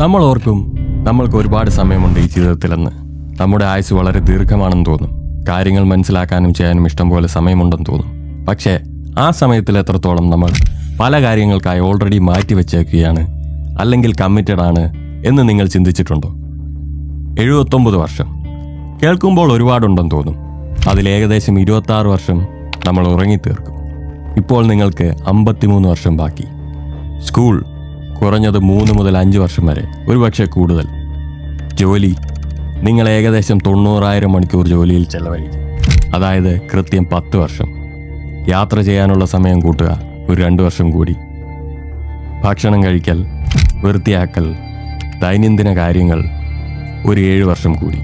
നമ്മൾ ഓർക്കും നമ്മൾക്ക് ഒരുപാട് സമയമുണ്ട് ഈ ജീവിതത്തിലെന്ന്. നമ്മുടെ ആയുസ് വളരെ ദീർഘമാണെന്ന് തോന്നും. കാര്യങ്ങൾ മനസ്സിലാക്കാനും ചെയ്യാനും ഇഷ്ടം പോലെ സമയമുണ്ടെന്ന് തോന്നും. പക്ഷേ ആ സമയത്തിൽ എത്രത്തോളം നമ്മൾ പല കാര്യങ്ങൾക്കായി ഓൾറെഡി മാറ്റി വെച്ചേക്കുകയാണ് അല്ലെങ്കിൽ കമ്മിറ്റഡ് ആണ് എന്ന് നിങ്ങൾ ചിന്തിച്ചിട്ടുണ്ടോ? എഴുപത്തൊമ്പത് വർഷം. കേൾക്കുമ്പോൾ ഒരുപാടുണ്ടെന്ന് തോന്നും. അതിൽ ഏകദേശം ഇരുപത്തി ആറ് വർഷം നമ്മൾ ഉറങ്ങിത്തീർക്കും. ഇപ്പോൾ നിങ്ങൾക്ക് അമ്പത്തിമൂന്ന് വർഷം ബാക്കി. സ്കൂൾ കുറഞ്ഞത് മൂന്ന് മുതൽ അഞ്ച് വർഷം വരെ. ഒരുപക്ഷെ കൂടുതൽ. ജോലി. നിങ്ങൾ ഏകദേശം തൊണ്ണൂറായിരം മണിക്കൂർ ജോലിയിൽ ചെലവഴിക്കും. അതായത് കൃത്യം പത്ത് വർഷം. യാത്ര ചെയ്യാനുള്ള സമയം കൂട്ടുക ഒരു രണ്ട് വർഷം കൂടി. ഭക്ഷണം കഴിക്കൽ വൃത്തിയാക്കൽ ദൈനംദിന കാര്യങ്ങൾ ഒരു ഏഴ് വർഷം കൂടി.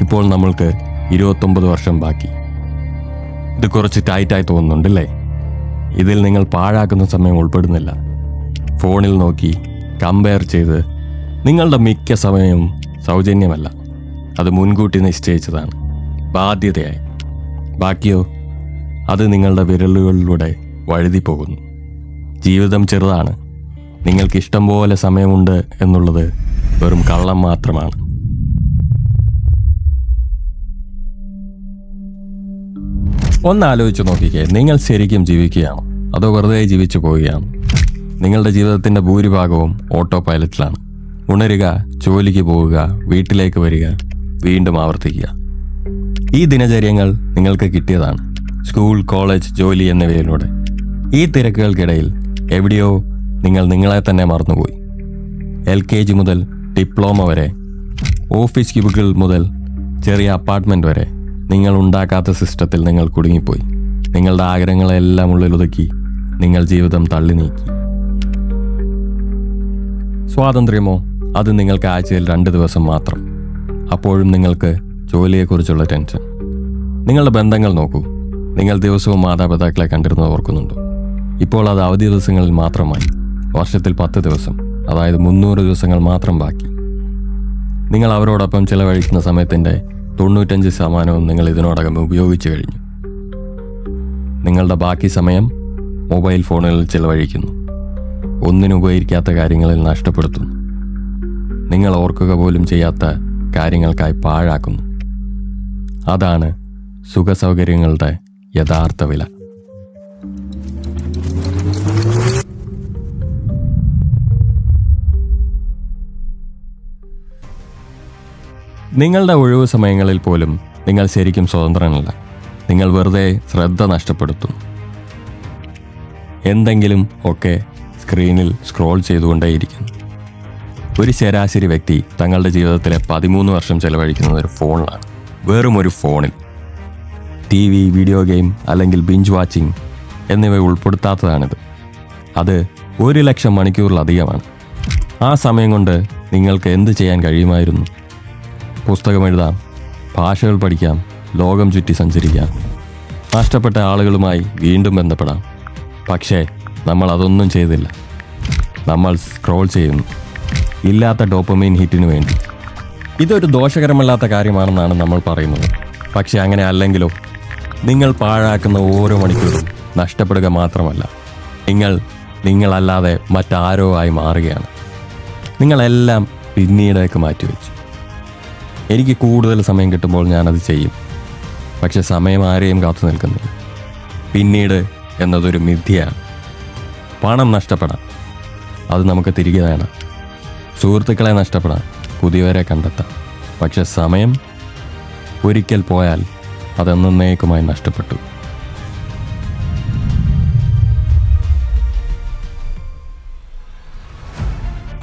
ഇപ്പോൾ നമ്മൾക്ക് ഇരുപത്തൊമ്പത് വർഷം ബാക്കി. ഇത് കുറച്ച് ടൈറ്റായി തോന്നുന്നുണ്ടല്ലേ? ഇതിൽ നിങ്ങൾ പാഴാക്കുന്ന സമയം ഉൾപ്പെടുന്നില്ല. ഫോണിൽ നോക്കി കമ്പയർ ചെയ്ത് നിങ്ങളുടെ മിക്ക സമയവും സൗജന്യമല്ല. അത് മുൻകൂട്ടി നിശ്ചയിച്ചതാണ്. ബാധ്യതയായി. ബാക്കിയോ അത് നിങ്ങളുടെ വിരലുകളിലൂടെ വഴുതി പോകുന്നു. ജീവിതം ചെറുതാണ്. നിങ്ങൾക്ക് ഇഷ്ടം പോലെ സമയമുണ്ട് എന്നുള്ളത് വെറും കള്ളം മാത്രമാണ്. ഒന്ന് ആലോചിച്ച് നോക്കിക്കേ. നിങ്ങൾ ശരിക്കും ജീവിക്കുകയാണോ? അതോ വെറുതെ ജീവിച്ചു പോവുകയാണോ? നിങ്ങളുടെ ജീവിതത്തിന്റെ ഭൂരിഭാഗവും ഓട്ടോ പൈലറ്റിലാണ് ഉണരുക ജോലിക്ക് പോവുക വീട്ടിലേക്ക് വരിക വീണ്ടും ആവർത്തിക്കുക. ഈ ദിനചര്യങ്ങൾ നിങ്ങൾക്ക് കിട്ടിയതാണ്. സ്കൂൾ കോളേജ് ജോലി എന്നിവയിലൂടെ. ഈ തിരക്കുകൾക്കിടയിൽ എവിടെയോ നിങ്ങൾ നിങ്ങളെ തന്നെ മറന്നുപോയി. എൽ കെ ജി മുതൽ ഡിപ്ലോമ വരെ ഓഫീസ് ക്യൂബുകൾ മുതൽ ചെറിയ അപ്പാർട്ട്മെന്റ് വരെ നിങ്ങൾ ഉണ്ടാക്കാത്ത സിസ്റ്റത്തിൽ നിങ്ങൾ കുടുങ്ങിപ്പോയി. നിങ്ങളുടെ ആഗ്രഹങ്ങളെല്ലാം ഉള്ളിലൊതുക്കി നിങ്ങൾ ജീവിതം തള്ളി നീക്കി സ്വാതന്ത്ര്യമോ? അത് നിങ്ങൾക്ക് ആഴ്ചയിൽ രണ്ട് ദിവസം മാത്രം. അപ്പോഴും നിങ്ങൾക്ക് ജോലിയെക്കുറിച്ചുള്ള ടെൻഷൻ. നിങ്ങളുടെ ബന്ധങ്ങൾ നോക്കൂ. നിങ്ങൾ ദിവസവും മാതാപിതാക്കളെ കണ്ടിരുന്നത് ഓർക്കുന്നുണ്ടോ? ഇപ്പോൾ അത് അവധി ദിവസങ്ങളിൽ മാത്രമായി. വർഷത്തിൽ പത്ത് ദിവസം അതായത് മുന്നൂറ് ദിവസങ്ങൾ മാത്രം ബാക്കി. നിങ്ങൾ അവരോടൊപ്പം ചിലവഴിക്കുന്ന സമയത്തിന്റെ തൊണ്ണൂറ്റഞ്ച് ശതമാനവും നിങ്ങൾ ഇതിനോടകം ഉപയോഗിച്ചു കഴിഞ്ഞു. നിങ്ങളുടെ ബാക്കി സമയം മൊബൈൽ ഫോണുകളിൽ ചിലവഴിക്കുന്നു. ഒന്നിനും ഉപകരിക്കാത്ത കാര്യങ്ങളിൽ നഷ്ടപ്പെടുത്തുന്നു. നിങ്ങൾ ഓർക്കുക പോലും ചെയ്യാത്ത കാര്യങ്ങൾക്കായി പാഴാക്കുന്നു. അതാണ് സുഖസൗകര്യങ്ങളുടെ യഥാർത്ഥ വില. നിങ്ങളുടെ ഒഴിവു സമയങ്ങളിൽ പോലും നിങ്ങൾ ശരിക്കും സ്വതന്ത്രനല്ല. നിങ്ങൾ വെറുതെ ശ്രദ്ധ നഷ്ടപ്പെടുത്തുന്നു. എന്തെങ്കിലും ഒക്കെ സ്ക്രീനിൽ സ്ക്രോൾ ചെയ്തുകൊണ്ടേയിരിക്കുന്നു. ഒരു ശരാശരി വ്യക്തി തങ്ങളുടെ ജീവിതത്തിലെ പതിമൂന്ന് വർഷം ചെലവഴിക്കുന്നത് ഒരു ഫോണിലാണ്. വെറും ഒരു ഫോണിൽ. ടി വി വീഡിയോ ഗെയിം അല്ലെങ്കിൽ ബിഞ്ച് വാച്ചിങ് എന്നിവ ഉൾപ്പെടുത്താത്തതാണിത്. അത് ഒരു ലക്ഷം മണിക്കൂറിലധികമാണ്. ആ സമയം കൊണ്ട് നിങ്ങൾക്ക് എന്ത് ചെയ്യാൻ കഴിയുമായിരുന്നു? പുസ്തകം എഴുതാം ഭാഷകൾ പഠിക്കാം ലോകം ചുറ്റി സഞ്ചരിക്കാം. നഷ്ടപ്പെട്ട ആളുകളുമായി വീണ്ടും ബന്ധപ്പെടാം. പക്ഷേ നമ്മൾ അതൊന്നും ചെയ്തില്ല. നമ്മൾ സ്ക്രോൾ ചെയ്യുന്നു. ഇല്ലാത്ത ഡോപ്പമൈൻ ഹിറ്റിനു വേണ്ടി. ഇതൊരു ദോഷകരമല്ലാത്ത കാര്യമാണെന്നാണ് നമ്മൾ പറയുന്നത്. പക്ഷെ അങ്ങനെ അല്ലെങ്കിലോ? നിങ്ങൾ പാഴാക്കുന്ന ഓരോ മണിക്കൂറും നഷ്ടപ്പെടുക മാത്രമല്ല. നിങ്ങൾ നിങ്ങളല്ലാതെ മറ്റാരോ ആയി മാറുകയാണ്. നിങ്ങളെല്ലാം പിന്നീടേക്ക് മാറ്റിവെച്ചു. എനിക്ക് കൂടുതൽ സമയം കിട്ടുമ്പോൾ ഞാനത് ചെയ്യും. പക്ഷെ സമയം ആരെയും കാത്തു നിൽക്കുന്നില്ല. പിന്നീട് എന്നതൊരു മിഥ്യയാണ്. പണം നഷ്ടപ്പെടാം. അത് നമുക്ക് തിരികെ വേണം സുഹൃത്തുക്കളെ നഷ്ടപ്പെടാം. പുതിയവരെ കണ്ടെത്താം. പക്ഷെ സമയം ഒരിക്കൽ പോയാൽ അതെന്നേക്കുമായി നഷ്ടപ്പെട്ടു.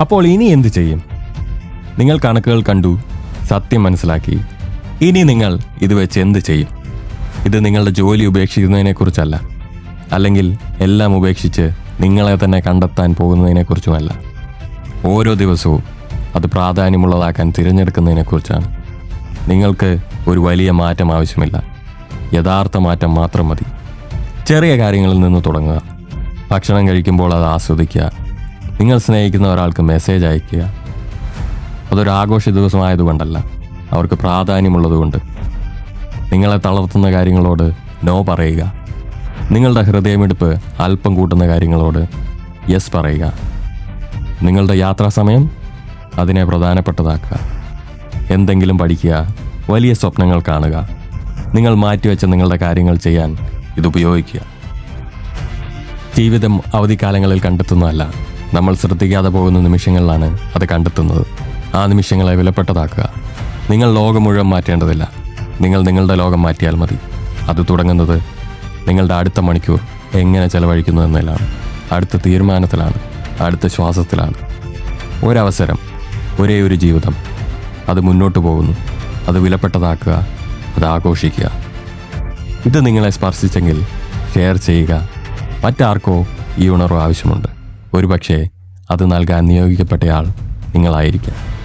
അപ്പോൾ ഇനി എന്ത് ചെയ്യും? നിങ്ങൾ കണക്കുകൾ കണ്ടു സത്യം മനസ്സിലാക്കി. ഇനി നിങ്ങൾ ഇത് വെച്ച് എന്ത് ചെയ്യും? ഇത് നിങ്ങളുടെ ജോലി ഉപേക്ഷിക്കുന്നതിനെക്കുറിച്ചല്ല. അല്ലെങ്കിൽ എല്ലാം ഉപേക്ഷിച്ച് നിങ്ങളെ തന്നെ കണ്ടെത്താൻ പോകുന്നതിനെക്കുറിച്ചുമല്ല. ഓരോ ദിവസവും അത് പ്രാധാന്യമുള്ളതാക്കാൻ തിരഞ്ഞെടുക്കുന്നതിനെക്കുറിച്ചാണ്. നിങ്ങൾക്ക് ഒരു വലിയ മാറ്റം ആവശ്യമില്ല. യഥാർത്ഥ മാറ്റം മാത്രം മതി. ചെറിയ കാര്യങ്ങളിൽ നിന്ന് തുടങ്ങുക. ഭക്ഷണം കഴിക്കുമ്പോൾ അത് ആസ്വദിക്കുക. നിങ്ങൾ സ്നേഹിക്കുന്ന ഒരാൾക്ക് മെസ്സേജ് അയയ്ക്കുക. അതൊരു ആഘോഷ ദിവസമായതുകൊണ്ടല്ല. അവർക്ക് പ്രാധാന്യമുള്ളതുകൊണ്ട്. നിങ്ങളെ തളർത്തുന്ന കാര്യങ്ങളോട് നോ പറയുക. നിങ്ങളുടെ ഹൃദയമെടുപ്പ് അല്പം കൂട്ടുന്ന കാര്യങ്ങളോട് യെസ് പറയുക. നിങ്ങളുടെ യാത്രാ സമയം അതിനെ പ്രധാനപ്പെട്ടതാക്കുക. എന്തെങ്കിലും പഠിക്കുക വലിയ സ്വപ്നങ്ങൾ കാണുക. നിങ്ങൾ മാറ്റിവെച്ച നിങ്ങളുടെ കാര്യങ്ങൾ ചെയ്യാൻ ഇത് ഉപയോഗിക്കുക. ജീവിതം അവധിക്കാലങ്ങളിൽ കണ്ടെത്തുന്നതല്ല. നമ്മൾ ശ്രദ്ധിക്കാതെ പോകുന്ന നിമിഷങ്ങളിലാണ് അത് കണ്ടെത്തുന്നത്. ആ നിമിഷങ്ങളെ വിലപ്പെട്ടതാക്കുക. നിങ്ങൾ ലോകം മുഴുവൻ മാറ്റേണ്ടതില്ല. നിങ്ങൾ നിങ്ങളുടെ ലോകം മാറ്റിയാൽ മതി. അത് തുടങ്ങുന്നത് നിങ്ങളുടെ അടുത്ത മണിക്കൂർ എങ്ങനെ ചെലവഴിക്കുന്നു എന്നതിലാണ്. അടുത്ത തീരുമാനത്തിലാണ് അടുത്ത ശ്വാസത്തിലാണ്. ഒരവസരം ഒരേ ഒരു ജീവിതം. അത് മുന്നോട്ട് പോകുന്നു. അത് വിലപ്പെട്ടതാക്കുക അത് ആഘോഷിക്കുക. ഇത് നിങ്ങളെ സ്പർശിച്ചെങ്കിൽ ഷെയർ ചെയ്യുക. മറ്റാർക്കോ ഈ ഉണർവ് ആവശ്യമുണ്ട്. ഒരുപക്ഷേ അത് നൽകാൻ നിയോഗിക്കപ്പെട്ടയാൾ നിങ്ങളായിരിക്കാം.